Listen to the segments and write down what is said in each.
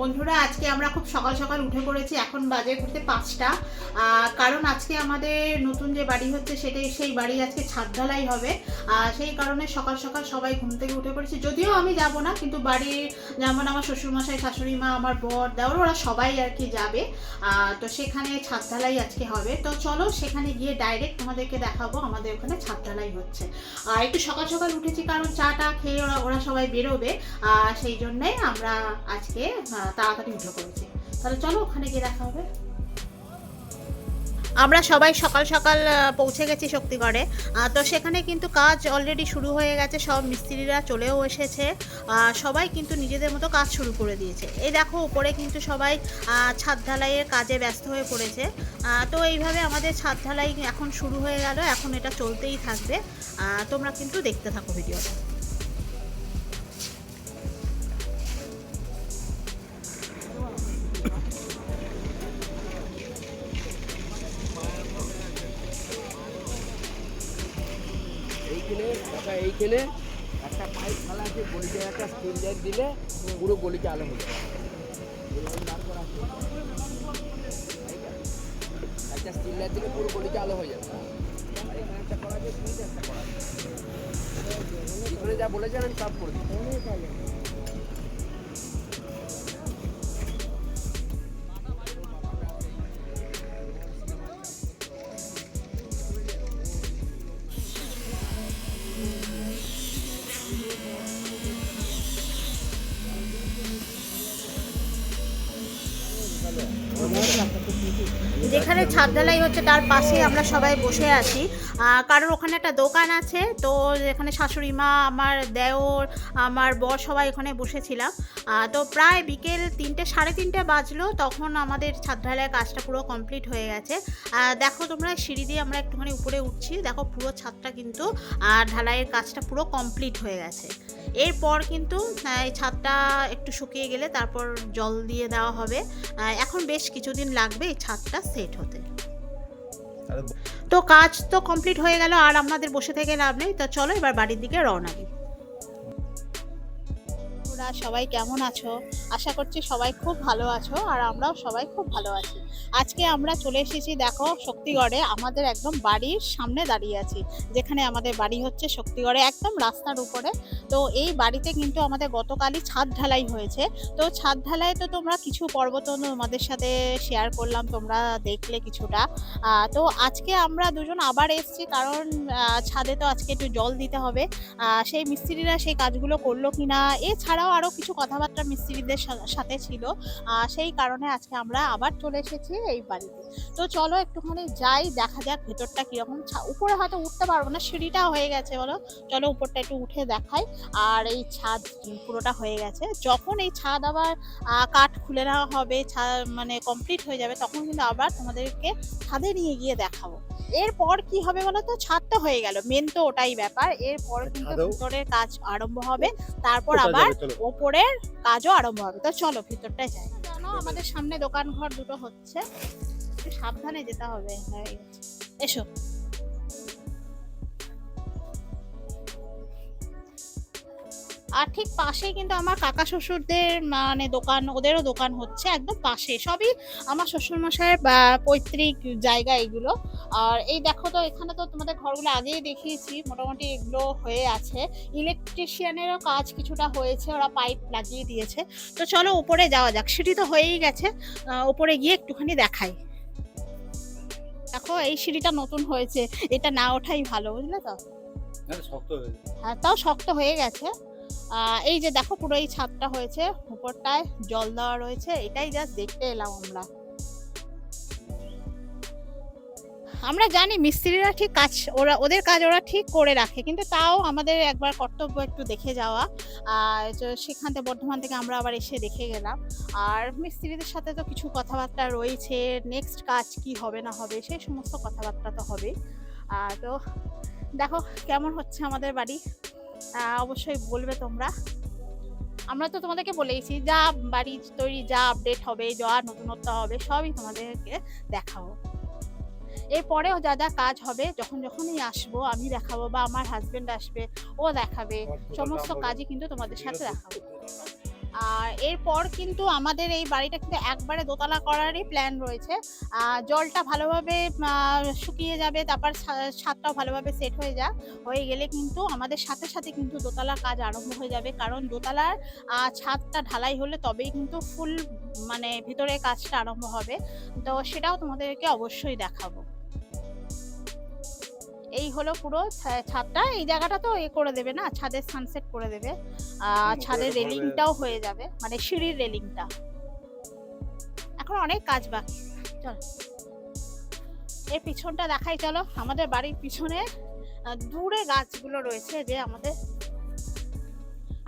বন্ধুরা, আজকে আমরা খুব সকাল সকাল উঠে পড়েছি, এখন বাজে ঘুরতে পাঁচটা। কারণ আজকে আমাদের নতুন যে বাড়ি হচ্ছে সেটাই, সেই বাড়ি আজকে ছাদ ঢালাই হবে। সেই কারণে সকাল সকাল সবাই ঘুম থেকে উঠে পড়েছি। যদিও আমি যাব না, কিন্তু বাড়ির যেমন আমার শ্বশুরমশাই, শাশুড়ি মা, আমার বর দেওয়ার ওরা সবাই আর কি যাবে। তো সেখানে ছাদ ঢালাই আজকে হবে। তো চলো সেখানে গিয়ে ডাইরেক্ট তোমাদেরকে দেখাবো আমাদের ওখানে ছাদ ঢালাই হচ্ছে। আর একটু সকাল সকাল উঠেছি, কারণ চাটা খেয়ে ওরা ওরা সবাই বেরোবে। সেই জন্যে আমরা আজকে তাড়াতাড়ি উঠে পড়েছি। তাহলে চলো ওখানে গিয়ে দেখা হবে। আমরা সবাই সকাল সকাল পৌঁছে গেছি শক্তিগড়ে। তো সেখানে কিন্তু কাজ অলরেডি শুরু হয়ে গেছে, সব মিস্ত্রিরা চলেও এসেছে। সবাই কিন্তু নিজেদের মতো কাজ শুরু করে দিয়েছে। এই দেখো, উপরে কিন্তু সবাই ছাদ ঢালাইয়ের কাজে ব্যস্ত হয়ে পড়েছে। তো এইভাবে আমাদের ছাদ ঢালাই এখন শুরু হয়ে গেল, এখন এটা চলতেই থাকবে। তোমরা কিন্তু দেখতে থাকো ভিডিওটা। এইখানে একটা পাইপ ফালা আছে, গলিতে একটা স্টিল লাইট দিলে পুরো গলিতে আলো হয়ে যাবে। একটা স্টিল লাইট দিলে পুরো গলিতে আলো হয়ে যাবে যা বলেছেন আমি সব করে দিই যেখানে ছাদ ঢালাই হচ্ছে, তার পাশে আমরা সবাই বসে আছি। কারণ ওখানে একটা দোকান আছে, তো যেখানে শাশুড়ি মা, আমার দেওর, আমার বর সবাই ওখানে বসেছিলাম। তো প্রায় বিকেল তিনটে, সাড়ে তিনটে বাজলো, তখন আমাদের ছাদ ঢালাইয়ের কাজটা পুরো কমপ্লিট হয়ে গেছে। দেখো তোমরা, সিঁড়ি দিয়ে আমরা একটুখানি উপরে উঠছি, দেখো পুরো ছাদটা কিন্তু ঢালাইয়ের কাজটা পুরো কমপ্লিট হয়ে গেছে। এরপর কিন্তু এই ছাদটা একটু শুকিয়ে গেলে তারপর জল দিয়ে দেওয়া হবে। এখন বেশ কিছুদিন লাগবে এই ছাদটা সেট হতে। তো কাজ তো কমপ্লিট হয়ে গেল আর আপনাদের বসে থেকে লাভ নেই। তো চলো এবার বাড়ির দিকে রওনা দিই। তোমরা সবাই কেমন আছো? আশা করছি সবাই খুব ভালো আছো আর আমরাও সবাই খুব ভালো আছি। আজকে আমরা চলে এসেছি, দেখো, শক্তিগড়ে। আমাদের একদম বাড়ির সামনে দাঁড়িয়ে আছি, যেখানে আমাদের বাড়ি হচ্ছে শক্তিগড়ে, একদম রাস্তার উপরে। তো এই বাড়িতে কিন্তু আমাদের গতকালই ছাদ ঢালাই হয়েছে। তো ছাদ ঢালাই তো তোমরা কিছু পর্ব তো তোমাদের সাথে শেয়ার করলাম, তোমরা দেখলে কিছুটা। তো আজকে আমরা দুজন আবার এসেছি, কারণ ছাদে তো আজকে একটু জল দিতে হবে। সেই মিস্ত্রিরা সেই কাজগুলো করল কিনা, এছাড়াও আরও কিছু কথাবার্তা মিস্ত্রিদের সাথে ছিল। সেই কারণে আজকে আমরা আবার চলে এসেছি এই বাড়িতে। তো চলো একটুখানি যাই দেখা যাক ভেতরটা কীরকম। উপরে হয়তো উঠতে পারব না সিঁড়িটা হয়ে গেছে বলো। চলো উপরটা একটু উঠে দেখাই। আর এই ছাদ পুরোটা হয়ে গেছে। যখন এই ছাদ আবার কাঠ খুলে নেওয়া হবে ছাদ মানে কমপ্লিট হয়ে যাবে তখন কিন্তু আবার তোমাদেরকে ছাদে নিয়ে গিয়ে দেখাবো। এরপর কি হবে বলো তো? ছাদ তো হয়ে গেল। মেন তো ওটাই ব্যাপার। এরপর কিন্তু ভিতরের কাজ আরম্ভ হবে। তারপর আবার। ওপরের কাজও আরম্ভ হবে। তো চলো ভিতরটায় যাই। জানো, আমাদের সামনে দোকান ঘর দুটো হচ্ছে। সাবধানে যেতে হবে। এসো। আর ঠিক পাশেই কিন্তু আমার কাকা শ্বশুরদের মানে দোকান ওদেরও দোকান হচ্ছে একদম পাশে। সবই আমার শ্বশুরমশাইয়ের বা পৈতৃক জায়গা এগুলো। আর এই দেখো তো এখানে তো তোমাদের ঘরগুলো আগেই দেখিয়েছি মোটামুটি এগুলো হয়ে আছে। ইলেকট্রিশিয়ানেরও কাজ কিছুটা হয়েছে ওরা পাইপ লাগিয়ে দিয়েছে। তো চলো উপরে যাওয়া যাক সিঁড়ি তো হয়েই গেছে। উপরে গিয়ে একটুখানি দেখাই। দেখো এই সিঁড়িটা নতুন হয়েছে এটা না ওঠাই ভালো বুঝলে তো? শক্ত হ্যাঁ তাও শক্ত হয়ে গেছে। এই যে দেখো পুরো এই ছাদটা হয়েছে, উপরটায় জল দেওয়া রয়েছে, এটাই জাস্ট দেখতে এলাম আমরা। আমরা জানি মিস্ত্রিরা ঠিক কাজ, ওরা, ওদের কাজ ওরা ঠিক করে রাখে, কিন্তু তাও আমাদের একবার কর্তব্য একটু দেখে যাওয়া। আর সেখান থেকে, বর্ধমান থেকে আমরা আবার এসে দেখে গেলাম। আর মিস্ত্রিদের সাথে তো কিছু কথাবার্তা রয়েছে নেক্সট কাজ কি হবে না হবে, সেই সমস্ত কথাবার্তা তো হবে আর তো দেখো, কেমন হচ্ছে আমাদের বাড়ি? অবশ্যই বলবে তোমরা। আমরা তো তোমাদেরকে বলেইছি যা বাড়ি তৈরি যা আপডেট হবে যা নতুনত্ব হবে সবই তোমাদেরকে দেখাবো। এরপরেও যা যা কাজ হবে যখন যখনই আসব আমি দেখাবো বা আমার হাজবেন্ড আসবে ও দেখাবে সমস্ত কাজই কিন্তু তোমাদের সাথে দেখাবো। আর এরপর কিন্তু আমাদের এই বাড়িটা কিন্তু একবারে দোতলা করারই প্ল্যান রয়েছে। জলটা ভালোভাবে শুকিয়ে যাবে, তারপর ছাদটাও ভালোভাবে সেট হয়ে যাক। হয়ে গেলে কিন্তু আমাদের সাথে সাথে কিন্তু দোতলার কাজ আরম্ভ হয়ে যাবে। কারণ দোতলার ছাদটা ঢালাই হলে তবেই কিন্তু ফুল মানে ভিতরে কাজটা আরম্ভ হবে। তো সেটাও তোমাদেরকে অবশ্যই দেখাবো। এই হলো পুরো ছাদটা। এই জায়গাটা তো এ করে দেবে না ছাদের সানসেট করে দেবে। হুম, ছাদের রেলিংটাও হয়ে যাবে মানে সিঁড়ির রেলিংটা এখন অনেক কাজ বাকি। চল। এর পিছনটা দেখাই চলো। আমাদের বাড়ির পিছনে দূরে গাছগুলো রয়েছে যে আমাদের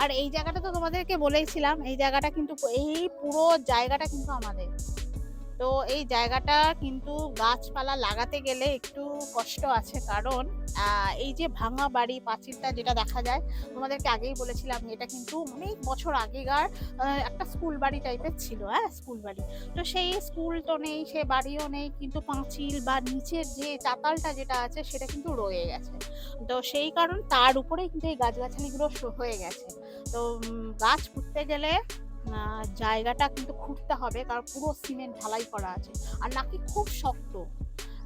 আর এই জায়গাটা তো তোমাদেরকে বলেইছিলাম এই জায়গাটা কিন্তু এই পুরো জায়গাটা কিন্তু আমাদের। তো এই জায়গাটা কিন্তু গাছপালা লাগাতে গেলে একটু কষ্ট আছে। কারণ এই যে ভাঙা বাড়ি, পাঁচিলটা যেটা দেখা যায়, তোমাদেরকে আগেই বলেছিলাম এটা কিন্তু অনেক বছর আগেকার একটা স্কুল বাড়ি টাইপের ছিল হ্যাঁ স্কুল বাড়ি। তো সেই স্কুল তো নেই, সে বাড়িও নেই, কিন্তু পাঁচিল বা নিচের যে চাতালটা যেটা আছে, সেটা কিন্তু রয়ে গেছে। তো সেই কারণ তার উপরেই কিন্তু এই গাছগাছালিগুলো হয়ে গেছে। তো গাছ পুঁততে গেলে জায়গাটা কিন্তু খুঁড়তে হবে, কারণ পুরো সিমেন্ট ঢালাই করা আছে। আর নাকি খুব শক্ত।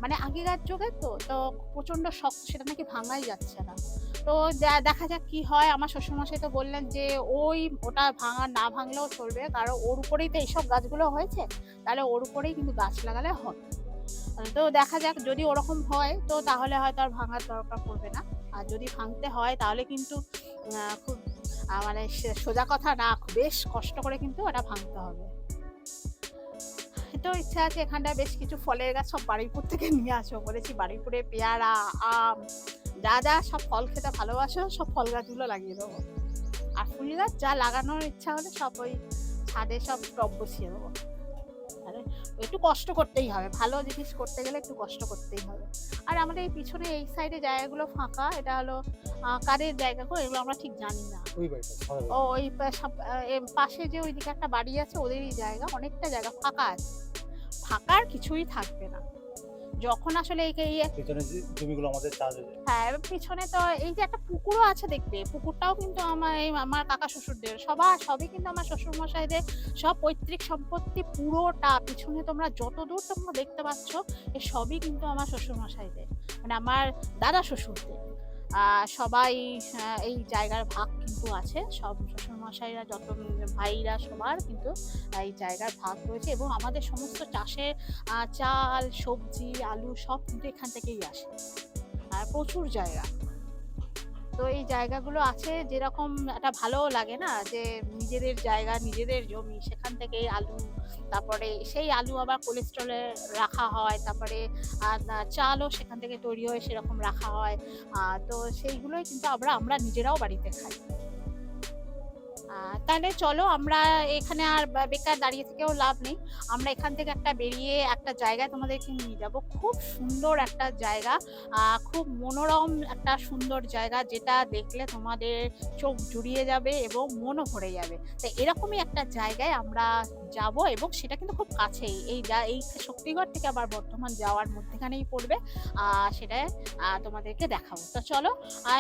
মানে আগেকার যুগে তো তো প্রচণ্ড শক্ত, সেটা নাকি ভাঙাই যাচ্ছে না। তো দেখা যাক কি হয়। আমার শ্বশুরমশাই তো বললেন যে, ওই ওটা ভাঙা, না ভাঙলেও চলবে। কারণ ওর উপরেই তো এইসব গাছগুলো হয়েছে, তাহলে ওর উপরেই কিন্তু গাছ লাগালে হবে। তো দেখা যাক, যদি ওরকম হয়, তো তাহলে হয়তো আর ভাঙার দরকার পড়বে না। আর যদি ভাঙতে হয়, তাহলে কিন্তু খুব মানে সোজা কথা না, বেশ কষ্ট করে কিন্তু ওটা ভাঙতে হবে। তো ইচ্ছা আছে এখানটায় বেশ কিছু ফলের গাছ সব বাড়িপুর থেকে নিয়ে আসো, বলেছি বাড়িপুরে পেয়ারা, আম, যা যা সব ফল খেতে ভালোবাসো, সব ফল গাছগুলো লাগিয়ে দেবো। আর ফুল গাছ যা লাগানোর ইচ্ছা হলে সব ওই ছাদে সব টব বসিয়ে দেবো। আরে, একটু কষ্ট করতেই হবে, ভালো জিনিস করতে গেলে একটু কষ্ট করতেই হবে। আর আমাদের এই পিছনে এই সাইডে জায়গাগুলো ফাঁকা, এটা হলো কাদের জায়গা গো? এগুলো আমরা ঠিক জানি না। ও ওই পাশে যে ওইদিকে একটা বাড়ি আছে ওদেরই জায়গা অনেকটা জায়গা ফাঁকা আছে। ফাঁকা আর কিছুই থাকবে না। যখন আসলে এই। পেছনে জমিগুলো আমাদের চাষ হ্যাঁ পিছনে তো এই যে একটা পুকুরও আছে দেখবে। পুকুরটাও কিন্তু আমার এই আমার কাকা শ্বশুরদের সবার সবই কিন্তু আমার শ্বশুর মশাইদের সব পৈতৃক সম্পত্তি পুরোটা। পিছনে তোমরা যত দূর তোমরা দেখতে পাচ্ছ এ সবই কিন্তু আমার শ্বশুর মশাইদের মানে আমার দাদা শ্বশুরদের। সবাই এই জায়গার ভাগ কিন্তু আছে। সব শ্বশুরমশাইরা যত ভাইরা সবার কিন্তু এই জায়গার ভাগ রয়েছে এবং আমাদের সমস্ত চাষের চাল, সবজি, আলু সব কিন্তু এখান থেকেই আসে। আর প্রচুর জায়গা। তো এই জায়গাগুলো আছে যেরকম একটা ভালো লাগে না? যে নিজেদের জায়গা, নিজেদের জমি, সেখান থেকে আলু, তারপরে সেই আলু আবার কোলেস্ট্রলে রাখা হয়, তারপরে চালও সেখান থেকে তৈরি হয়ে সেরকম রাখা হয়। তো সেইগুলোই কিন্তু আমরা আমরা নিজেরাও বাড়িতে খাই। তাহলে চলো আমরা এখানে আর বেকার দাঁড়িয়ে থেকেও লাভ নেই। আমরা এখান থেকে একটা বেরিয়ে একটা জায়গায় তোমাদেরকে নিয়ে যাব। খুব সুন্দর একটা জায়গা খুব মনোরম একটা সুন্দর জায়গা যেটা দেখলে তোমাদের চোখ জুড়িয়ে যাবে এবং মনও ভরে যাবে। তো এরকমই একটা জায়গায় আমরা যাব এবং সেটা কিন্তু খুব কাছেই। এই যা- এই শক্তিগড় থেকে আবার বর্ধমান যাওয়ার মধ্যেখানেই পড়বে। সেটা তোমাদেরকে দেখাবো। তো চলো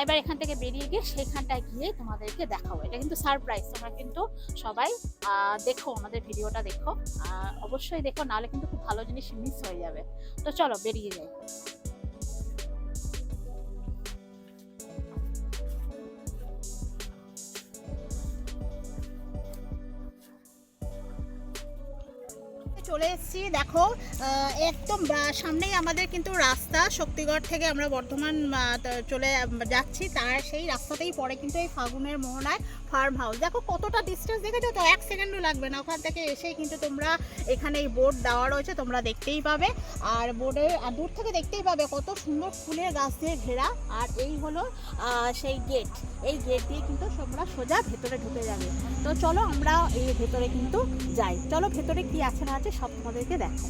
এবার এখান থেকে বেরিয়ে গিয়ে সেখানটায় গিয়ে তোমাদেরকে দেখাবো। এটা কিন্তু সারপ্রাইজ তোমরা কিন্তু সবাই দেখো আমাদের ভিডিওটা দেখো। অবশ্যই দেখো, নাহলে কিন্তু খুব ভালো জিনিস মিস হয়ে যাবে। তো চলো, বেরিয়ে যাই। চলে এসেছি, দেখো একদম সামনেই আমাদের কিন্তু রাস্তা। শক্তিগড় থেকে আমরা বর্ধমান চলে যাচ্ছি। তার সেই রাস্তাতেই পড়ে কিন্তু এই ফাগুনের মোহনায়। ফার্ম হাউস দেখো কতটা ডিস্টেন্স দেখেছ তো? এক সেকেন্ডও লাগবে না। ওখান থেকে এসেই কিন্তু তোমরা এখানে এই বোর্ড দেওয়া রয়েছে, তোমরা দেখতেই পাবে। আর বোর্ডে দূর থেকে দেখতেই পাবে কত সুন্দর ফুলের গাছ দিয়ে ঘেরা। আর এই হলো সেই গেট এই গেট দিয়ে কিন্তু তোমরা সোজা ভেতরে ঢুকে যাবে। তো চলো আমরা এই ভেতরে কিন্তু যাই। চলো ভেতরে কি আছে না আছে সব তোমাদেরকে দেখো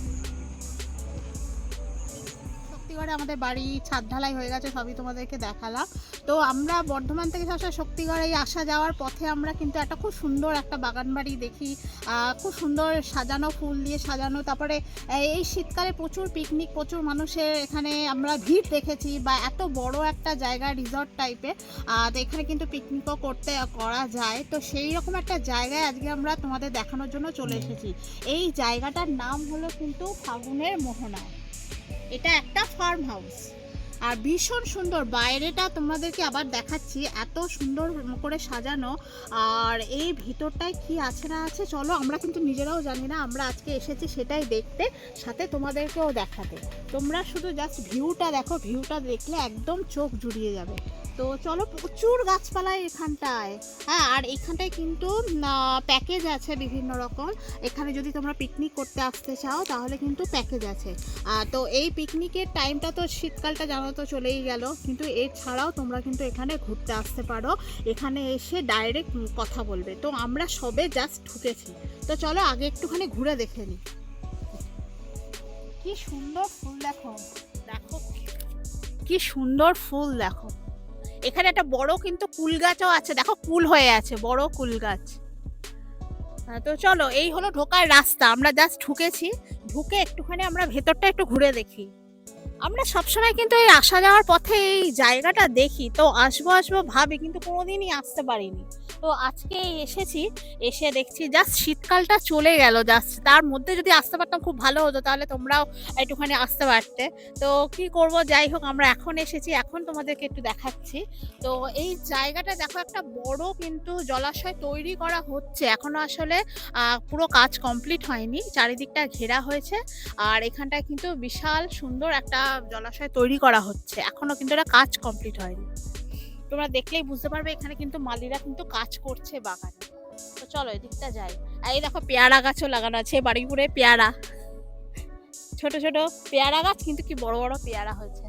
শক্তিগড়ে আমাদের বাড়ি ছাদ ঢালাই হয়ে গেছে, সবই তোমাদেরকে দেখালাম। তো আমরা বর্ধমান থেকে সবসময় শক্তিগড়ে এই আসা যাওয়ার পথে আমরা কিন্তু একটা খুব সুন্দর একটা বাগান বাড়ি দেখি খুব সুন্দর সাজানো ফুল দিয়ে সাজানো, তারপরে এই শীতকালে প্রচুর পিকনিক প্রচুর মানুষের এখানে আমরা ভিড় দেখেছি বা এত বড় একটা জায়গা রিসর্ট টাইপের তো এখানে কিন্তু পিকনিকও করতে করা যায়। তো সেই রকম একটা জায়গায় আজকে আমরা তোমাদের দেখানোর জন্য চলে এসেছি। এই জায়গাটার নাম হলো কিন্তু ফাগুনের মোহনা। এটা একটা ফার্ম হাউস আর ভীষণ সুন্দর। বাইরেটা তোমাদেরকে আবার দেখাচ্ছি। এত সুন্দর করে সাজানো। আর এই ভিতরটায় কি আছে না আছে, চলো আমরা কিন্তু নিজেরাও জানি না। আমরা আজকে এসেছি সেটাই দেখতে, সাথে তোমাদেরকেও দেখাতে। তোমরা শুধু জাস্ট ভিউটা দেখো। ভিউটা দেখলে একদম চোখ জুড়িয়ে যাবে। তো চলো প্রচুর গাছপালা এখানটায়। হ্যাঁ আর এখানটায় কিন্তু প্যাকেজ আছে বিভিন্ন রকম। এখানে যদি তোমরা পিকনিক করতে আসতে চাও, তাহলে কিন্তু প্যাকেজ আছে। তো এই পিকনিকের টাইমটা তো শীতকালটা জানো তো চলেই গেল। কিন্তু এছাড়াও তোমরা কিন্তু এখানে ঘুরতে আসতে পারো। এখানে এসে ডাইরেক্ট কথা বলবে। তো আমরা সবে জাস্ট ঢুকেছি। তো চলো আগে একটুখানি ঘুরে দেখে নিই কি সুন্দর ফুল দেখো। দেখো। কি সুন্দর ফুল দেখো। এখানে একটা বড় কিন্তু কুল গাছও আছে। দেখো কুল হয়ে আছে বড় কুল গাছ। হ্যাঁ, তো চলো এই হলো ঢোকার রাস্তা। আমরা জাস্ট ঢুকেছি। ঢুকে একটুখানি আমরা ভেতরটা একটু ঘুরে দেখি। আমরা সবসময় কিন্তু এই আসা যাওয়ার পথে এই জায়গাটা দেখি। তো আসব আসব ভাবি, কিন্তু কোনোদিনই আসতে পারিনি। তো আজকে এসেছি, এসে দেখছি জাস্ট শীতকালটা চলে গেল। জাস্ট তার মধ্যে যদি আসতে পারতাম খুব ভালো হতো, তাহলে তোমরাও একটুখানি আসতে পারতে। তো কি করব, যাই হোক, আমরা এখন এসেছি, এখন তোমাদেরকে একটু দেখাচ্ছি। তো এই জায়গাটা দেখো, একটা বড় কিন্তু জলাশয় তৈরি করা হচ্ছে। এখনও আসলে পুরো কাজ কমপ্লিট হয়নি। চারিদিকটা ঘেরা হয়েছে। আর এখানটায় কিন্তু বিশাল সুন্দর একটা জলাশয় তৈরি করা হচ্ছে। এখনও কিন্তু এটা কাজ কমপ্লিট হয়নি। তোমরা দেখলেই বুঝতে পারবে, এখানে কিন্তু মালিরা কিন্তু কাজ করছে বাগানে। তো চলো এদিকটা যাই। আর এই দেখো পেয়ারা গাছও লাগানো আছে, বাড়িপুরে পেয়ারা। ছোট ছোট পেয়ারা গাছ, কিন্তু কি বড় বড় পেয়ারা হয়েছে।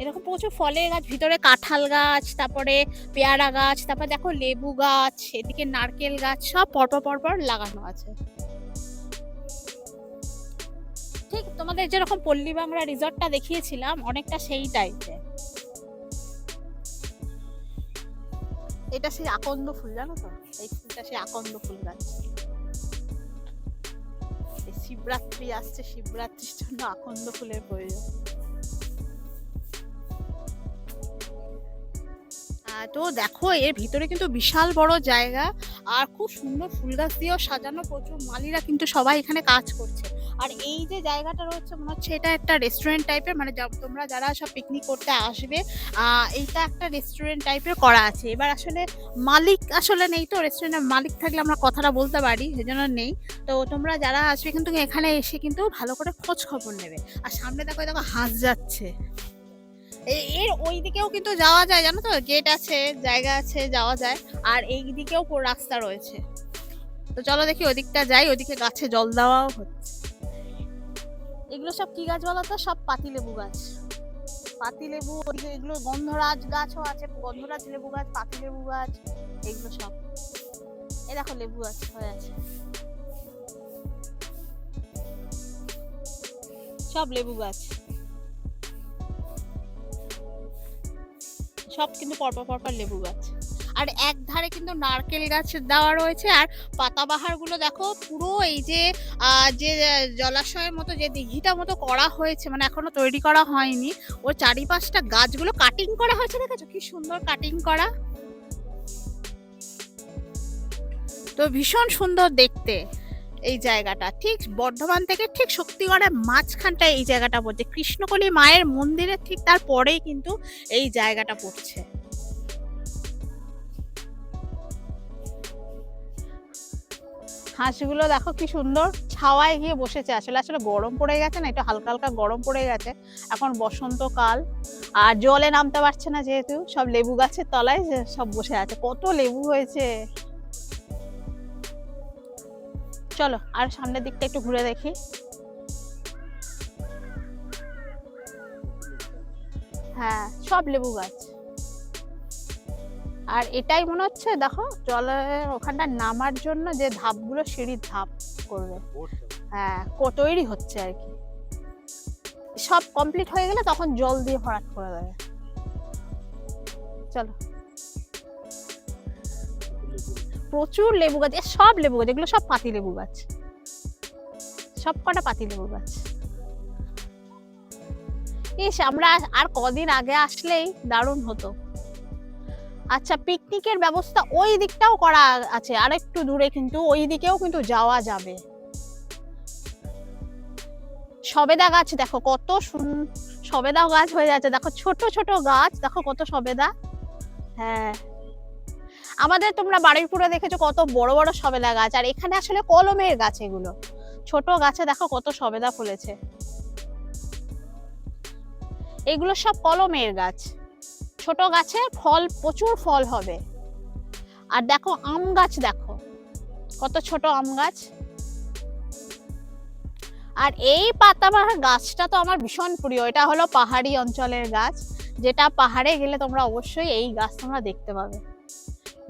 এরকম প্রচুর ফলের গাছ, ভিতরে কাঁঠাল গাছ, তারপরে পেয়ারা গাছ, তারপর দেখো লেবু গাছ, এদিকে নারকেল গাছ, সব পরপর পরপর লাগানো আছে। ঠিক তোমাদের যেরকম পল্লী বাংলা রিসর্টটা দেখিয়েছিলাম, অনেকটা সেই টাইপের এটা সেই আকন্দ ফুল, জানো তো? এই ফুলটা সেই আকন্দ ফুল গাছ। শিবরাত্রি আসছে, শিবরাত্রির জন্য আকন্দ ফুলের প্রয়োজন। তো দেখো, এর ভিতরে কিন্তু বিশাল বড় জায়গা। আর খুব সুন্দর ফুল গাছ দিয়েও সাজানো প্রচুর মালিরা কিন্তু সবাই এখানে কাজ করছে। আর এই যে জায়গাটা রয়েছে, মনে হচ্ছে এটা একটা রেস্টুরেন্ট টাইপের মানে তোমরা যারা সব পিকনিক করতে আসবে এইটা একটা রেস্টুরেন্ট টাইপের করা আছে। এবার আসলে মালিক আসলে নেই তো রেস্টুরেন্টের মালিক থাকলে আমরা কথাটা বলতে পারি, সেজন্য নেই। তো তোমরা যারা আসবে কিন্তু এখানে এসে কিন্তু ভালো করে খোঁজ খবর নেবে। আর সামনে দেখো দেখো, হাঁস যাচ্ছে। এর ওই দিকেও কিন্তু যাওয়া যায়, জানো তো? গেট আছে, জায়গা আছে, যাওয়া যায়। আর এই দিকেও রাস্তা রয়েছে। তো চলো দেখি ওদিকটা যাই, ওদিকে গাছে জল দেওয়াও হচ্ছে। এগুলো সব কি গাছ বলো তো? সব পাতিলেবু গাছ। পাতিলেবু, ওদিকে এগুলো গন্ধরাজ গাছও আছে, গন্ধরাজ লেবু গাছ, পাতিলেবু গাছ, এগুলো সব। এই দেখো লেবু গাছ হয়ে আছে। সব লেবু গাছ। সব কিন্তু পরপর পরপর লেবু গাছ। আর এক ধারে কিন্তু নারকেল গাছ দেওয়া রয়েছে আর পাতাবাহারগুলো দেখো পুরো এই যে যে জলাশয়ের মতো, যে দিঘিটা মতো করা হয়েছে মানে এখনও তৈরি করা হয়নি, ওর চারিপাশটা গাছগুলো কাটিং করা হয়েছে, দেখেছ? কি সুন্দর কাটিং করা। তো ভীষণ সুন্দর দেখতে। এই জায়গাটা। ঠিক বর্ধমান থেকে ঠিক শক্তিগড়ের মাঝখানটায় এই জায়গাটা পড়ছে। কৃষ্ণকলি মায়ের মন্দিরের ঠিক তারপরেই কিন্তু এই জায়গাটা পড়ছে। হাঁসগুলো দেখো কি সুন্দর ছাওয়ায় গিয়ে বসেছে। আসলে আসলে গরম পড়ে গেছে না, একটু হালকা হালকা গরম পড়ে গেছে। এখন বসন্তকাল। আর জলে নামতে পারছে না যেহেতু, সব লেবু গাছের তলায় সব বসে আছে। কত লেবু হয়েছে। চলো, আর সামনের দিকটা একটু ঘুরে দেখি। হ্যাঁ সব লেবু গাছ। আর এটাই মনে হচ্ছে, দেখো, জলের ওখানটা নামার জন্য যে ধাপগুলো, সিঁড়ির ধাপ করবে। হ্যাঁ তৈরি হচ্ছে আর কি। সব কমপ্লিট হয়ে গেলে তখন জল দিয়ে ভরাট করে দেবে। চলো। প্রচুর লেবু গাছ সব লেবু গাছ, এগুলো সব পাতি লেবু গাছ। সব কটা পাতি লেবু গাছ। ইস, আমরা আর কদিন আগে আসলেই দারুণ হতো। আচ্ছা পিকনিকের ব্যবস্থা ওই দিকটাও করা আছে আর একটু দূরে কিন্তু ওই দিকেও কিন্তু যাওয়া যাবে। সবেদা গাছ দেখো কত সবেদা গাছ হয়ে যাচ্ছে। দেখো ছোট ছোট গাছ, দেখো কত সবেদা। হ্যাঁ। আমাদের তোমরা বারুইপুরে দেখেছ কত বড় বড় সবেদা গাছ। আর এখানে আসলে কলমের গাছ এগুলো। ছোট গাছে দেখো কত সবেদা ফুলেছে। এগুলো সব কলমের গাছ। ছোট গাছে ফল, প্রচুর ফল হবে। আর দেখো আম গাছ দেখো। কত ছোট আম গাছ। আর এই পাতাবাহার গাছটা তো আমার ভীষণ প্রিয়। এটা হলো পাহাড়ি অঞ্চলের গাছ। যেটা পাহাড়ে গেলে তোমরা অবশ্যই এই গাছ তোমরা দেখতে পাবে।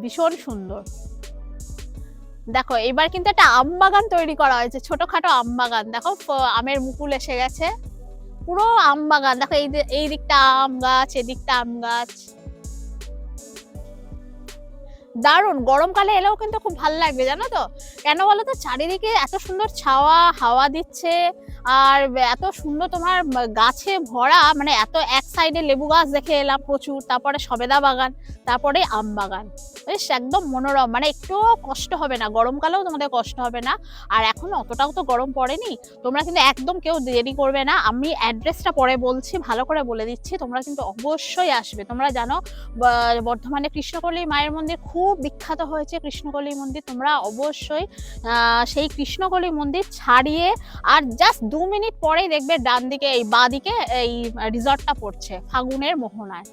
ভীষণ সুন্দর। দেখো, এবার কিন্তু একটা আম বাগান তৈরি করা হয়েছে, ছোটখাটো আম বাগান। দেখো আমের মুকুল এসে গেছে। পুরো আম বাগান। দেখো, এই এই দিকটা আম গাছ, এদিকটা আম গাছ। দারুণ! গরমকালে এলেও কিন্তু খুব ভালো লাগবে, জানো তো? কেন বলো তো? চারিদিকে এত সুন্দর ছাওয়া, হাওয়া দিচ্ছে। আর এত সুন্দর তোমার গাছে ভরা মানে এত এক সাইডে লেবু গাছ দেখে এলাম প্রচুর, তারপরে সবেদা বাগান, তারপরে আম বাগান। বেশ একদম মনোরম মানে একটুও কষ্ট হবে না, গরমকালেও তোমাদের কষ্ট হবে না। আর এখন অতটাও তো গরম পড়েনি, তোমরা কিন্তু একদম কেউ দেরি করবে না। আমি অ্যাড্রেসটা পরে বলছি, ভালো করে বলে দিচ্ছি, তোমরা কিন্তু অবশ্যই আসবে। তোমরা জানো বর্ধমানে কৃষ্ণকলি মায়ের মন্দির খুব বিখ্যাত হয়েছে, কৃষ্ণকলি মন্দির। তোমরা অবশ্যই সেই কৃষ্ণকলি মন্দির ছাড়িয়ে আর জাস্ট দু মিনিট পরেই দেখবে ডান দিকে, এই বাঁ দিকে এই রিসর্টটা পড়ছে, ফাগুনের মোহনায়।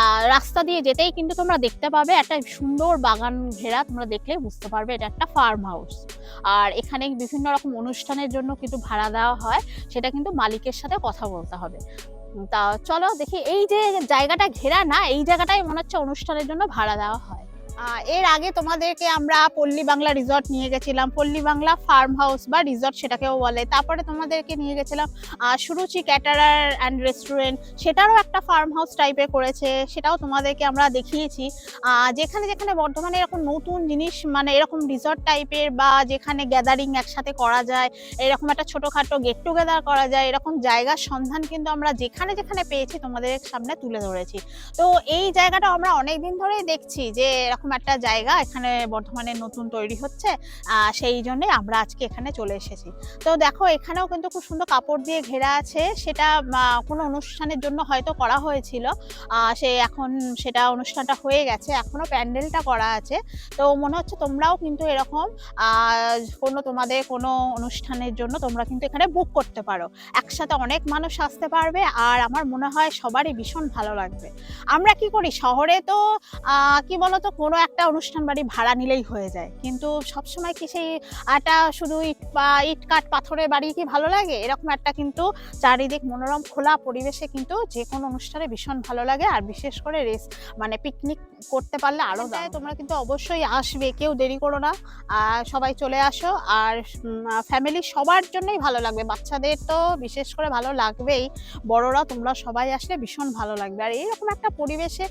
আর রাস্তা দিয়ে যেতেই কিন্তু তোমরা দেখতে পাবে একটা সুন্দর বাগান ঘেরা, তোমরা দেখলে বুঝতে পারবে এটা একটা ফার্ম হাউস আর এখানে বিভিন্ন রকম অনুষ্ঠানের জন্য কিন্তু ভাড়া দেওয়া হয়, সেটা কিন্তু মালিকের সাথে কথা বলতে হবে। তা চলো দেখি, এই যে জায়গাটা ঘেরা না, এই জায়গাটাই মনে হচ্ছে অনুষ্ঠানের জন্য ভাড়া দেওয়া হয়। এর আগে তোমাদেরকে আমরা পল্লী বাংলা রিসর্ট নিয়ে গেছিলাম। পল্লী বাংলা ফার্ম হাউস বা রিসর্ট সেটাকেও বলে। তারপরে তোমাদেরকে নিয়ে গেছিলাম সুরুচি ক্যাটারার অ্যান্ড রেস্টুরেন্ট সেটারও একটা ফার্ম হাউস টাইপের করেছে। সেটাও তোমাদেরকে আমরা দেখিয়েছি। যেখানে যেখানে বর্ধমানে এরকম নতুন জিনিস মানে এরকম রিসর্ট টাইপের বা যেখানে গ্যাদারিং একসাথে করা যায়, এরকম একটা ছোটোখাটো গেট টুগেদার করা যায়, এরকম জায়গার সন্ধান কিন্তু আমরা যেখানে যেখানে পেয়েছি তোমাদের সামনে তুলে ধরেছি। তো এই জায়গাটা আমরা অনেক দিন ধরেই দেখছি যে এরকম একটা জায়গা এখানে বর্ধমানে নতুন তৈরি হচ্ছে সেই জন্যে আমরা আজকে এখানে চলে এসেছি। তো দেখো, এখানেও কিন্তু খুব সুন্দর কাপড় দিয়ে ঘেরা আছে, সেটা কোনো অনুষ্ঠানের জন্য হয়তো করা হয়েছিল সে এখন সেটা অনুষ্ঠানটা হয়ে গেছে, এখনও প্যান্ডেলটা করা আছে। তো মনে হচ্ছে তোমরাও কিন্তু এরকম কোনো তোমাদের কোনো অনুষ্ঠানের জন্য তোমরা কিন্তু এখানে বুক করতে পারো। একসাথে অনেক মানুষ আসতে পারবে, আর আমার মনে হয় সবারই ভীষণ ভালো লাগবে। আমরা কি করি? শহরে তো কি বলতো, কোনো একটা অনুষ্ঠান বাড়ি ভাড়া নিলেই হয়ে যায়। কিন্তু সবসময় কি সেই একটা শুধু ইট বা ইট কাঠ পাথরের বাড়ি কি ভালো লাগে? এরকম একটা কিন্তু চারিদিক মনোরম খোলা পরিবেশে কিন্তু যে কোনো অনুষ্ঠানে ভীষণ ভালো লাগে। আর বিশেষ করে রেস মানে পিকনিক করতে পারলে আরও দেয় তোমরা কিন্তু অবশ্যই আসবে কেউ দেরি করো না। আর সবাই চলে আসো। আর ফ্যামিলি সবার জন্যই ভালো লাগবে। বাচ্চাদের তো বিশেষ করে ভালো লাগবেই। বড়রা তোমরা সবাই আসলে ভীষণ ভালো লাগবে। আর এইরকম একটা পরিবেশে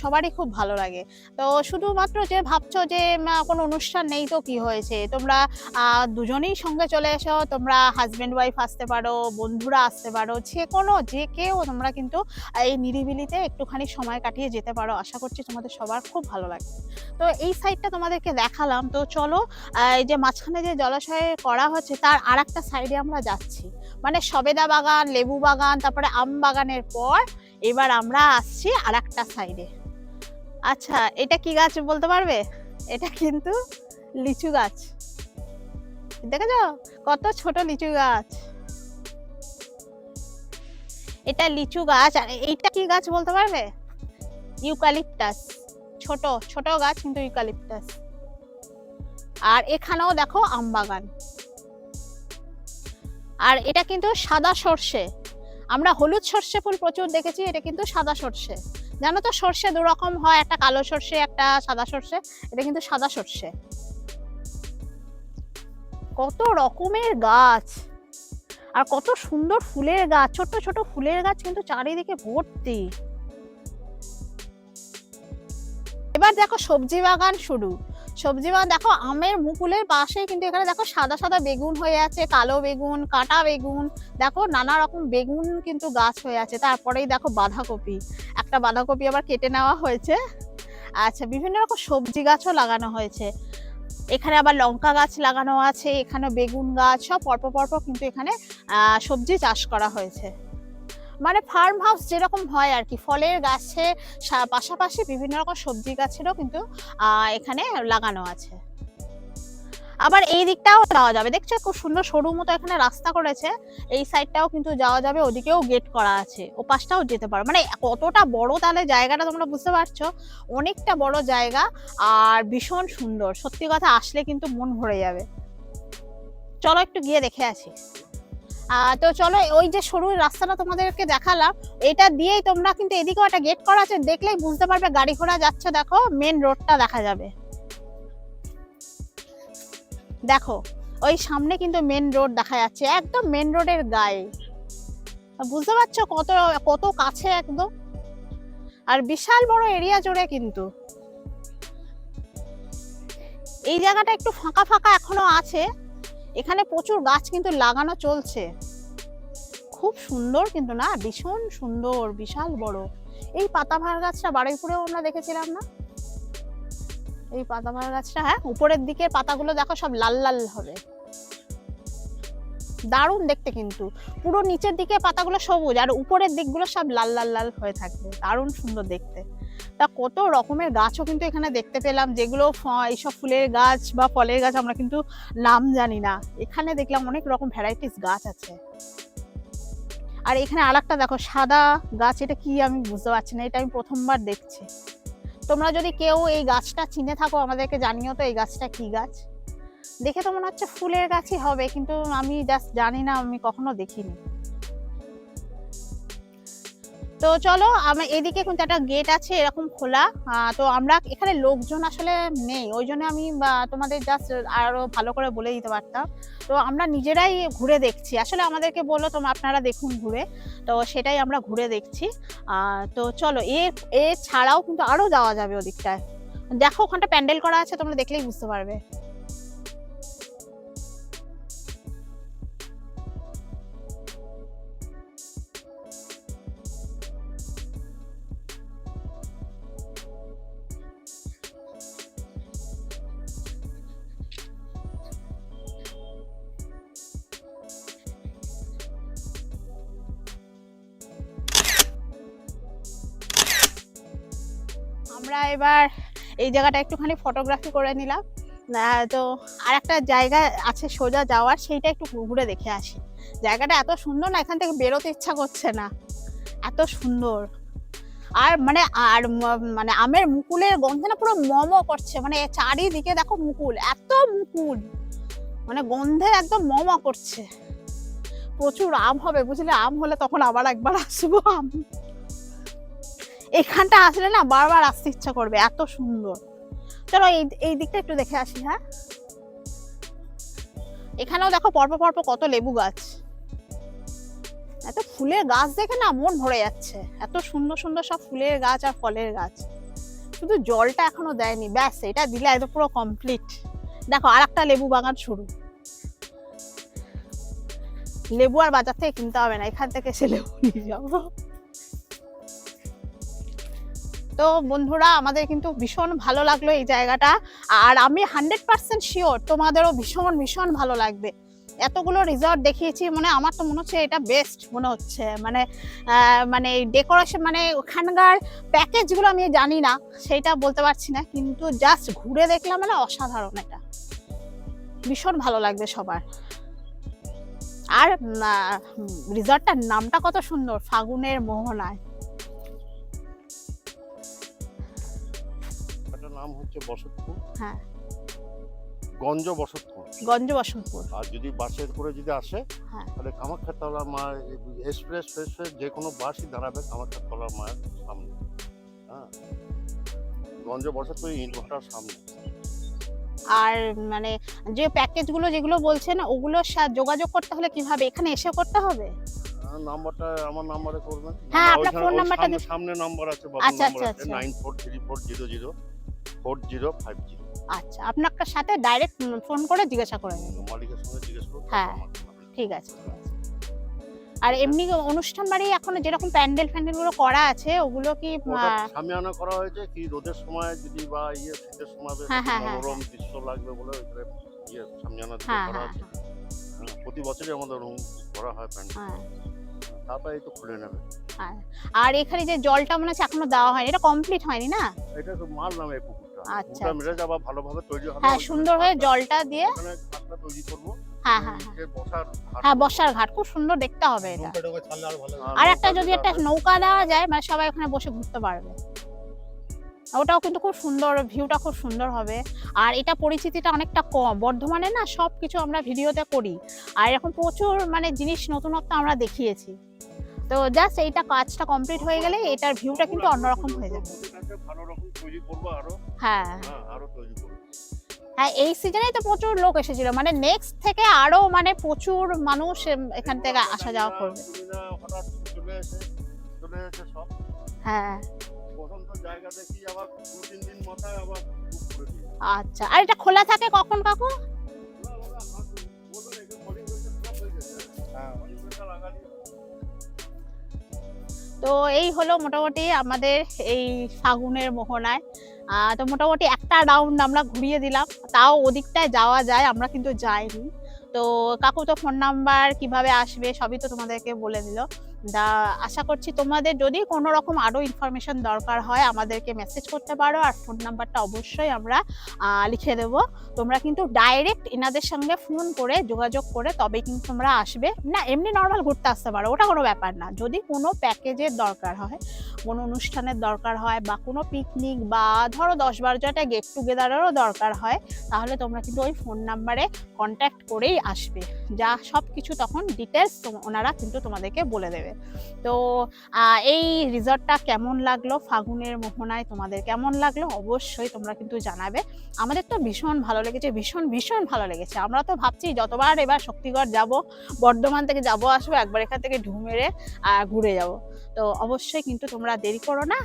সবারই খুব ভালো লাগে। তো শুধুমাত্র যে ভাবছ যে কোনো অনুষ্ঠান নেই তো কি হয়েছে? তোমরা দুজনেই সঙ্গে চলে এসো, তোমরা হাজব্যান্ড ওয়াইফ আসতে পারো, বন্ধুরা আসতে পারো, যে কোনো, যে কেউ তোমরা কিন্তু এই নিরিবিলিতে একটুখানি সময় কাটিয়ে যেতে পারো। আশা করছি তোমাদের সবার খুব ভালো লাগবে। তো এই সাইডটা তোমাদেরকে দেখালাম। তো চলো এই যে মাঝখানে যে জলাশয়ে করা হচ্ছে, তার আর একটা সাইডে আমরা যাচ্ছি। মানে সবেদা বাগান, লেবু বাগান, তারপরে আম বাগানের পর এবার আমরা আসছি আর একটা সাইডে আচ্ছা এটা কি গাছ বলতে পারবে? এটা কিন্তু লিচু গাছ। দেখেছ? কত ছোট লিচু গাছ। এটা লিচু গাছ, আর এইটা কি গাছ বলতে পারবে? ইউক্যালিপটাস ছোট ছোট গাছ কিন্তু ইউক্যালিপটাস আর এখানেও দেখো আম বাগান। আর এটা কিন্তু সাদা সর্ষে। আমরা হলুদ সর্ষে ফুল প্রচুর দেখেছি, এটা কিন্তু সাদা সর্ষে। জানো তো সর্ষে দু রকম হয়, একটা কালো সর্ষে, একটা সাদা সর্ষে, এটা কিন্তু সাদা সর্ষে। কত রকমের গাছ, আর কত সুন্দর ফুলের গাছ ছোট ছোট ফুলের গাছ কিন্তু চারিদিকে ভর্তি। এবার দেখো সবজি বাগান শুরু। সবজি বাগান, দেখো আমের মুকুলের পাশে কিন্তু এখানে দেখো সাদা সাদা বেগুন হয়ে আছে, কালো বেগুন, কাটা বেগুন, দেখো নানা রকম বেগুন কিন্তু গাছ হয়ে আছে, তারপরেই দেখো বাঁধাকপি। একটা বাঁধাকপি আবার কেটে নেওয়া হয়েছে। আচ্ছা বিভিন্ন রকম সবজি গাছও লাগানো হয়েছে। এখানে আবার লঙ্কা গাছ লাগানো আছে এখানে বেগুন গাছ, সব পরপর পরপর কিন্তু এখানে সবজি চাষ করা হয়েছে। মানে ফার্ম হাউস যেরকম হয় আর কি, ফলের গাছে পাশাপাশি বিভিন্ন রকম সবজি গাছেরও কিন্তু এখানে লাগানো আছে। আবার এই দিকটাও যাওয়া যাবে। দেখছ খুব সুন্দর সরু মতো এখানে রাস্তা করেছে। এই সাইডটাও কিন্তু যাওয়া যাবে, ওদিকেও গেট করা আছে। ও পাশটাও যেতে পারো। মানে কতটা বড় তাহলে জায়গাটা তোমরা বুঝতে পারছ? অনেকটা বড় জায়গা আর ভীষণ সুন্দর। সত্যি কথা আসলে কিন্তু মন ভরে যাবে। চলো একটু গিয়ে দেখে আসি। তো চলো ওই যে সরু রাস্তাটা তোমাদেরকে দেখালাম, এটা দিয়েই তোমরা কিন্তু এদিকেও একটা গেট করা আছে। দেখলেই বুঝতে পারবে গাড়ি ঘোড়া যাচ্ছে। দেখো মেন রোডটা দেখা যাবে। দেখো, ওই সামনে কিন্তু মেন রোড দেখা যাচ্ছে, একদম মেন রোডের গায়ে। বুঝতে পারছ কত কত কাছে একদম? আর বিশাল বড় এরিয়া জুড়ে কিন্তু। এই জায়গাটা একটু ফাঁকা ফাঁকা এখনও আছে। এখানে প্রচুর গাছ কিন্তু লাগানো চলছে। খুব সুন্দর কিন্তু না? ভীষণ সুন্দর, বিশাল বড়। এই পাতাবাহার গাছটা বারুইপুরেও আমরা দেখেছিলাম না? এই পাতাবাহার গাছটা হ্যাঁ উপরের দিকের পাতাগুলো দেখো সব লাল লাল হবে। দারুণ দেখতে কিন্তু। পুরো নিচের দিকে পাতাগুলো সবুজ আর উপরের দিকগুলো সব লাল লাল লাল হয়ে থাকবে। দারুণ সুন্দর দেখতে। তা কত রকমের গাছও কিন্তু এখানে দেখতে পেলাম, যেগুলো এইসব ফুলের গাছ বা ফলের গাছ আমরা কিন্তু নাম জানি না। এখানে দেখলাম অনেক রকম ভ্যারাইটিস গাছ আছে। আর এখানে আরেকটা দেখো, সাদা গাছ, এটা কি আমি বুঝতে পারছি না, এটা আমি প্রথমবার দেখছি। তোমরা যদি কেউ এই গাছটা চিনে থাকো, আমাদেরকে জানিও তো এই গাছটা কি গাছ। দেখে তো মনে হচ্ছে ফুলের গাছই হবে, কিন্তু আমি জাস্ট জানি না, আমি কখনো দেখিনি। তো চলো, আমার এদিকে কিন্তু একটা গেট আছে, এরকম খোলা। তো আমরা এখানে লোকজন আসলে নেই। ওই জন্য আমি তোমাদের জাস্ট আরও ভালো করে বলে দিতে পারতাম। তো আমরা নিজেরাই ঘুরে দেখছি। আসলে আমাদেরকে বলল, তোমরা, আপনারা দেখুন ঘুরে। তো সেটাই আমরা ঘুরে দেখছি। তো চলো, এ এ ছাড়াও কিন্তু আরও যাওয়া যাবে ওদিকটায়। দেখো, ওখানটা প্যান্ডেল করা আছে, তোমরা দেখলেই বুঝতে পারবে। এবার এই জায়গাটা একটুখানি ফটোগ্রাফি করে নিলাম। তো আর একটা জায়গা আছে সোজা যাওয়ার, সেইটা একটু ঘুরে দেখে আসি। জায়গাটা এত সুন্দর না, এখান থেকে বেরোতে ইচ্ছা করছে না। এত সুন্দর। আর মানে আর মানে আমের মুকুলের গন্ধে না পুরো মম করছে। মানে চারিদিকে দেখো মুকুল, এত মুকুল। মানে গন্ধে একদম মম করছে। প্রচুর আম হবে, বুঝলে? আম হলে তখন আবার একবার আসব আম। এখানটা আসলে না বারবার আসতে ইচ্ছা করবে, এত সুন্দর। চলো এই এই দিকটা একটু দেখে আসি হ্যাঁ? এখানেও দেখো পরপর পরপর কত লেবু গাছ। এত ফুলের গাছ দেখে না মন ভরে যাচ্ছে। এত সুন্দর সুন্দর সব ফুলের গাছ আর ফলের গাছ। শুধু জলটা এখনও দেয়নি, ব্যাস, এটা দিলে একদম পুরো কমপ্লিট দেখো আর একটা লেবু বাগান শুরু। লেবু আর বাজার থেকে কিনতে হবে না, এখান থেকে এসে লেবু নিয়ে যাব। তো বন্ধুরা, আমাদের কিন্তু ভীষণ ভালো লাগল এই জায়গাটা। আর আমি হান্ড্রেড পার্সেন্ট শিওর তোমাদেরও ভীষণ ভীষণ ভালো লাগবে। এতগুলো রিসর্ট দেখিয়েছি মানে আমার তো মনে হচ্ছে এটা বেস্ট মনে হচ্ছে। মানে মানে ডেকোরেশন মানে ওখানকার প্যাকেজগুলো আমি জানি না, সেটা বলতে পারছি না, কিন্তু জাস্ট ঘুরে দেখলাম মানে অসাধারণ এটা। ভীষণ ভালো লাগবে সবার। আর রিসর্টটার নামটা কত সুন্দর, ফাগুনের মোহনায়। হচ্ছে বসতপুর। হ্যাঁ। গঞ্জ বসতপুর। গঞ্জ বসন্তপুর আর যদি বাসের করে যদি আসে হ্যাঁ। তাহলে কামাখ্যাতলা মা এক্সপ্রেস যে কোনো বাসই দাঁড়াবে কামাখ্যাতলা মায়ের সামনে। হ্যাঁ। গঞ্জ বসতপুর ইটভাটার সামনে। আর মানে যে প্যাকেজগুলো যেগুলো বলছেন ওগুলোর সাথে যোগাযোগ করতে হলে কীভাবে? এখানে এসে করতে হবে? নাম্বারটা আমার নাম্বারে করবেন। হ্যাঁ, আপনার ফোন নাম্বারটা সামনে- নাম্বার আছে আচ্ছা, আচ্ছা, আছে আচ্ছা। Nine four zero five zero আচ্ছা আপনার সাথে ডাইরেক্ট ফোন করে জিজ্ঞাসা করে নেবেন মালিকের সঙ্গে জিজ্ঞেস করুন হ্যাঁ। ঠিক আছে ঠিক আছে আর এমনি অনুষ্ঠান বাড়ি এখন যেরকম প্যান্ডেল ফ্যান্ডেলগুলো করা আছে ওগুলো কি সামিয়ানা করা হয়েছে কি রোদের সময় যদি বা ইয়ে শীতের সময় বেশ হ্যাঁ, হ্যাঁ, হ্যাঁ, মনোরম দৃশ্য লাগবে বলে ওইখানে ইয়ে সামিয়ানা করা আছে। প্রতি বছরই আমাদের ওরকম করা হয় প্যান্ডেল। তারপরে এই তো খুলে নেবে। আর এখানে যে জলটা মনে হচ্ছে এখনও দেওয়া হয়নি এটা কমপ্লিট হয়নি না? এটা তো মাল নামে পুকুরটা। আচ্ছা, পুকুরটা মেরে যাবা ভালোভাবে তৈরি হবে। হ্যাঁ সুন্দর হয়ে জলটা দিয়ে ওখানে ঘাটটা তৈরি করব। হ্যাঁ হ্যাঁ হ্যাঁ। বসার ঘাট। হ্যাঁ করব। ঘাট। খুব সুন্দর দেখতে হবে এটা। আরও একটা যদি একটা নৌকা দেওয়া যায় মানে সবাই ওখানে বসে ঘুরতে পারবে। ওটাও কিন্তু খুব সুন্দর ভিউটা খুব সুন্দর হবে। আর এটা পরিচিতিটা অনেকটা কম। বর্ধমানে না সব কিছু আমরা ভিডিওতে করি। আর এখন প্রচুর মানে জিনিস নতুনত্ব আমরা দেখিয়েছি। তো জাস্ট এইটা কাজটা কমপ্লিট হয়ে গেলে এটার ভিউটা কিন্তু অন্যরকম হয়ে যাবে। হ্যাঁ। হ্যাঁ এই সিজনেই তো প্রচুর লোক এসেছিল। মানে নেক্সট থেকে আরও মানে প্রচুর মানুষ এখান থেকে আসা যাওয়া করবে। হ্যাঁ। আচ্ছা আর এটা খোলা থাকে কখন কাকু? হ্যাঁ তো এই হলো মোটামুটি আমাদের এই ফাগুনের মোহনায়। তো মোটামুটি একটা রাউন্ড আমরা ঘুরিয়ে দিলাম। তাও ওদিকটায় যাওয়া যায়, আমরা কিন্তু যাইনি। তো কাকু তো ফোন নাম্বার কীভাবে আসবে সবই তো তোমাদেরকে বলে দিল। দা, আশা করছি তোমাদের যদি কোনো রকম আরও ইনফরমেশন দরকার হয়, আমাদেরকে মেসেজ করতে পারো। আর ফোন নাম্বারটা অবশ্যই আমরা লিখে দেবো। তোমরা কিন্তু ডাইরেক্ট এনাদের সঙ্গে ফোন করে যোগাযোগ করে তবেই কিন্তু তোমরা আসবে। না, এমনি নর্মাল ঘুরতে আসতে পারো, ওটা কোনো ব্যাপার না। যদি কোনো প্যাকেজের দরকার হয়, কোনো অনুষ্ঠানের দরকার হয় বা কোনো পিকনিক বা ধরো দশ বারো জনটা গেট টুগেদারেরও দরকার হয়, তাহলে তোমরা কিন্তু ওই ফোন নাম্বারে কন্ট্যাক্ট করেই আসবে। যা সব কিছু তখন ডিটেলস ওনারা কিন্তু তোমাদেরকে বলে দেবে। তো এই রিসর্টটা কেমন লাগল? ফাগুনের মোহনায় তোমাদের কেমন লাগল? অবশ্যই তোমরা কিন্তু জানাবে। আমাদের তো ভীষণ ভালো লেগেছে, ভীষণ ভীষণ ভালো লেগেছে। আমরা তো ভাবছি যতবার এবার শক্তিগড় যাব, বর্ধমান থেকে যাব আসব, একবার এখান থেকে ঢু মেরে ঘুরে যাব। তো অবশ্যই কিন্তু তোমরা দেরি করো না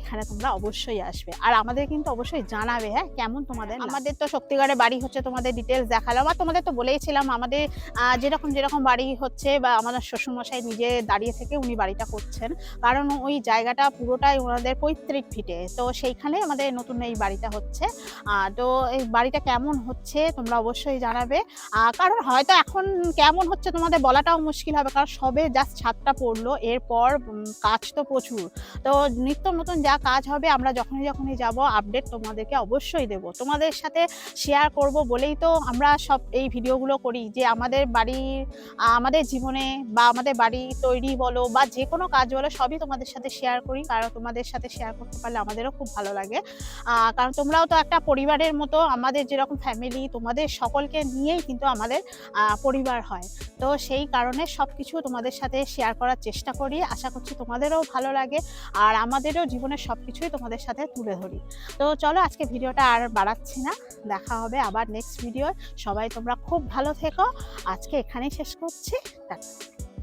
এখানে তোমরা অবশ্যই আসবে। আর আমাদের কিন্তু অবশ্যই জানাবে হ্যাঁ কেমন তোমাদের আমাদের তো শক্তিগড়ে বাড়ি হচ্ছে তোমাদের ডিটেলস দেখালাম আর তোমাদের তো বলেইছিলাম আমাদের যেরকম যেরকম বাড়ি হচ্ছে বা আমাদের শ্বশুরমশাই নিজে দাঁড়িয়ে থেকে উনি বাড়িটা করছেন। কারণ ওই জায়গাটা পুরোটাই ওনাদের পৈতৃক ভিটে। তো সেইখানে আমাদের নতুন এই বাড়িটা হচ্ছে। তো এই বাড়িটা কেমন হচ্ছে তোমরা অবশ্যই জানাবে। কারণ হয়তো এখন কেমন হচ্ছে তোমাদের বলাটাও মুশকিল হবে। কারণ সবে জাস্ট ছাদটা পড়ল। এরপর কাজ তো প্রচুর। তো নিত্য নতুন যা কাজ হবে, আমরা যখনই যখনই যাব আপডেট তোমাদেরকে অবশ্যই দেব। তোমাদের সাথে শেয়ার করব বলেই তো আমরা সব এই ভিডিওগুলো করি, যে আমাদের বাড়ির আমাদের জীবনে বা আমাদের বাড়ি তৈরি বলো বা যে কোনো কাজ বলো, সবই তোমাদের সাথে শেয়ার করি। কারণ তোমাদের সাথে শেয়ার করতে পারলে আমাদেরও খুব ভালো লাগে। কারণ তোমরাও তো একটা পরিবারের মতো, আমাদের যেরকম ফ্যামিলি তোমাদের সকলকে নিয়েই কিন্তু আমাদের পরিবার হয়। তো সেই কারণে সব কিছু তোমাদের সাথে শেয়ার করার চেষ্টা করি। আশা করছি তোমাদেরও ভালো লাগে আর আমাদেরও জীবনের সব কিছুই তোমাদের সাথে তুলে ধরি। তো চলো আজকে ভিডিওটা আর বাড়াচ্ছি না, দেখা হবে আবার নেক্সট ভিডিও সবাই তোমরা খুব ভালো থেকো। আজকে এখানেই শেষ করছি। টাটা।